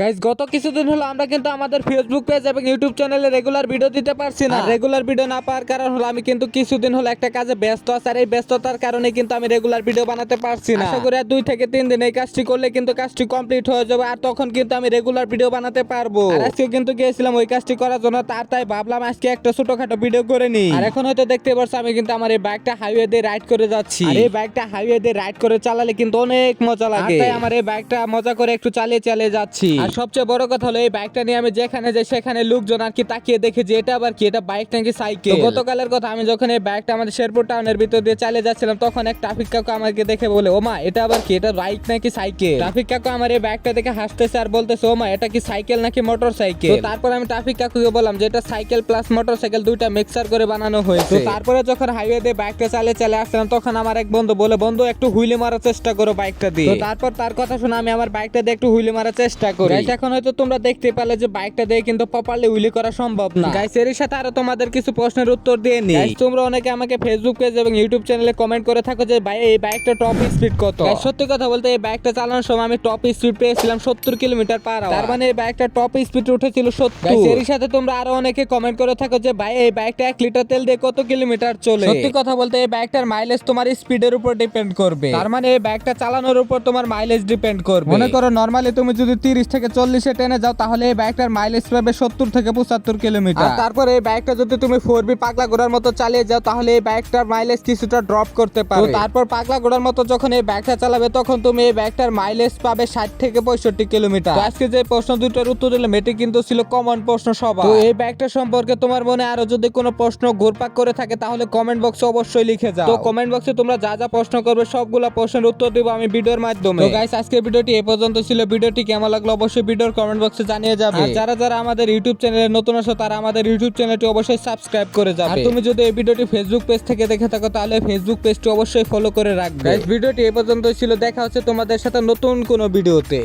Guys গত কিছুদিন হলো আমরা কিন্তু আমাদের ফেসবুক পেজ এবং ইউটিউব চ্যানেলে রেগুলার ভিডিও দিতে পারছি না। রেগুলার ভিডিও না পাওয়ার কারণ হলো আমি কিন্তু কিছুদিন হলো একটা কাজে ব্যস্ত আছে আর এই ব্যস্ততার কারণে কিন্তু আমি রেগুলার ভিডিও বানাতে পারছি না। আশা করি আর দুই থেকে তিন দিন এই কাজটি করলে কিন্তু কাজটি কমপ্লিট হয়ে যাবে আর তখন কিন্তু আমি রেগুলার ভিডিও বানাতে পারব। আজকে কিন্তু গিয়েছিলাম ওই কাজটি করার জন্য তার তাই ভাবলাম আজকে একটা ছোটখাটো ভিডিও করে নিই। আর এখন হয়তো দেখতে পাচ্ছ আমি কিন্তু আমার এই বাইকটা হাইওয়ে দিয়ে রাইড করে যাচ্ছি। আর এই বাইকটা হাইওয়ে দিয়ে রাইড করে চালালে কিন্তু অনেক মজা লাগে। তাই আমার এই বাইকটা মজা করে একটু চালিয়ে চালিয়ে যাচ্ছি। আর সবচেয়ে বড় কথা হলো এই বাইকটা নিয়ে আমি যেখানে যাই সেখানে লোকজন আর কি তাকিয়ে দেখে যে এটা আবার কি এটা বাইক নাকি সাইকেল গতকালের কথা আমি যখন এই বাইকটা আমাদের শেরপুর টাউনের ভিতর দিয়ে চালিয়ে যাচ্ছিলাম তখন এক ট্রাফিক কাকু আমাকে দেখে বলে ও মা এটা আবার কি এটা বাইক নাকি সাইকেল ট্রাফিক কাকু আমার এই বাইকটা দেখে হাসতেছে আর বলতেছে ও মা এটা কি সাইকেল নাকি মোটর সাইকেল তারপর আমি ট্রাফিক কাকুকে বললাম যে এটা সাইকেল প্লাস মোটর সাইকেল দুইটা মিক্সার করে বানানো হয়েছে। তো তারপরে যখন হাইওয়ে দিয়ে বাইকটা চালিয়ে চালিয়ে আসছিলাম তখন আমার এক বন্ধু বলে বন্ধু একটু হুইলে মারার চেষ্টা করো বাইকটা দিয়ে। তারপর তার কথা শুনে আমি আমার বাইকটা দিয়ে একটু হুইলে মারার চেষ্টা করি। Guys, এখন হয়তো তোমরা দেখতে পেলে যে বাইকটা দিয়ে কিন্তু প্রপারলি হুইলি করা সম্ভব না। গাইস এর সাথে আরও তোমাদের কিছু প্রশ্নের উত্তর দিয়ে নি Guys, তোমরা অনেকে আমাকে ফেসবুক পেজ এবং ইউটিউব চ্যানেলে কমেন্ট করে থাকো যে ভাই এই বাইকটা টপ স্পিড কত? সত্যি কথা বলতে এই বাইকটা চালানোর সময় আমি টপ স্পিড পেয়েছিলাম সত্তর কিলোমিটার পার তার মানে এই বাইকটা টপ স্পিড উঠেছিল সত্তর। এর সাথে তোমরা আরও অনেকে কমেন্ট করে থাকো যে ভাই এই বাইকটা এক লিটার তেল দিয়ে কত কিলোমিটার চলে? সত্যি কথা বলতে এই বাইকটার মাইলেজ তোমার স্পিডের উপর ডিপেন্ড করবে। তার মানে এই বাইকটা চালানোর উপর তোমার মাইলেজ ডিপেন্ড করবে। মনে করো নরমালি তুমি যদি তিরিশ থেকে চল্লিশে টেনে যাও তাহলে এই বাইকটার মাইলেজ পাবে সত্তর থেকে পঁচাত্তর কিলোমিটার তারপর এই বাইকটা যদি তুমি ফোর বি পাগলা ঘোড়ার মতো চালিয়ে যাও তাহলে এই বাইকটার মাইলেজ কিছুটা ড্রপ করতে পারো। তারপর পাগলা ঘোড়ার মতো যখন এই বাইকটা চালাবে তখন তুমি এই বাইকটার মাইলেজ পাবে ষাট থেকে পঁয়ষট্টি কিলোমিটার আজকে যে প্রশ্ন দুটোর উত্তর দিলাম এটি কিন্তু ছিল কমন প্রশ্ন সবার। তো এই বাইকটা সম্পর্কে তোমার মনে আরও যদি কোনো প্রশ্ন ঘুরপাক করে থাকে তাহলে কমেন্ট বক্সে অবশ্যই লিখে যাও। তো কমেন্ট বক্সে তোমরা যা যা প্রশ্ন করবে সবগুলো প্রশ্নের উত্তর দিব আমি ভিডিওর মাধ্যমে। তো গাইস আজকের ভিডিওটি এ পর্যন্ত ছিল। ভিডিওটি কেমন লাগল অবশ্যই ভিডিওর কমেন্ট বক্সে জানিয়ে যাবে। আর যারা যারা আমাদের ইউটিউব চ্যানেলে নতুন আসো তারা আমাদের ইউটিউব চ্যানেলটি অবশ্যই সাবস্ক্রাইব করে যাবে। আর তুমি যদি এই ভিডিওটি ফেসবুক পেজ থেকে দেখে থাকো তাহলে ফেসবুক পেজটি অবশ্যই ফলো করে রাখবে। ভিডিওটি এ পর্যন্ত ছিল। দেখা হচ্ছে তোমাদের সাথে নতুন কোনো ভিডিওতে।